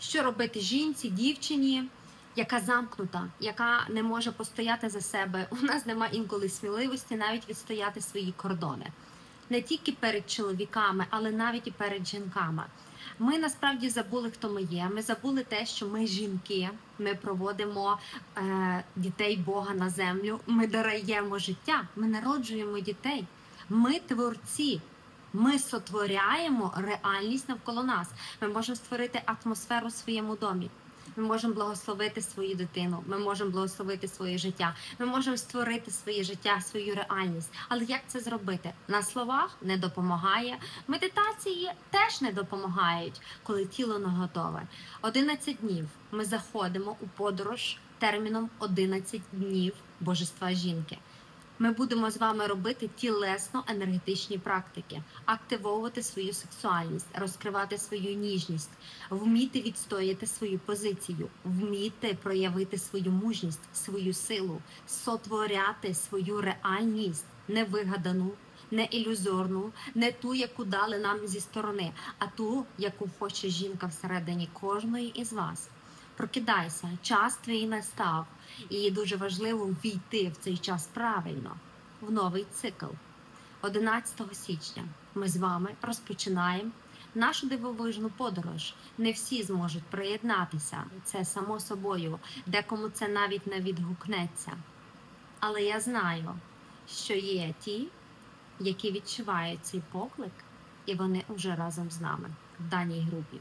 Що робити жінці, дівчині, яка замкнута, яка не може постояти за себе? У нас немає інколи сміливості навіть відстояти свої кордони. Не тільки перед чоловіками, але навіть і перед жінками. Ми насправді забули, хто ми є. Ми забули те, що ми жінки. Ми проводимо е, дітей Бога на землю. Ми даруємо життя. Ми народжуємо дітей. Ми творці. Ми сотворяємо реальність навколо нас. Ми можемо створити атмосферу в своєму домі. Ми можемо благословити свою дитину. Ми можемо благословити своє життя. Ми можемо створити своє життя, свою реальність. Але як це зробити? На словах не допомагає. Медитації теж не допомагають, коли тіло не готове. 11 днів ми заходимо у подорож терміном 11 днів божества жінки. Ми будемо з вами робити тілесно-енергетичні практики, активовувати свою сексуальність, розкривати свою ніжність, вміти відстояти свою позицію, вміти проявити свою мужність, свою силу, сотворяти свою реальність, невигадану, не ілюзорну, не ту, яку дали нам зі сторони, а ту, яку хоче жінка всередині кожної із вас. Прокидайся, час твій настав, і дуже важливо війти в цей час правильно в новий цикл. 11 січня ми з вами розпочинаємо нашу дивовижну подорож. Не всі зможуть приєднатися. Це само собою, декому це навіть не відгукнеться. Але я знаю, що є ті, які відчувають цей поклик, і вони вже разом з нами в даній групі.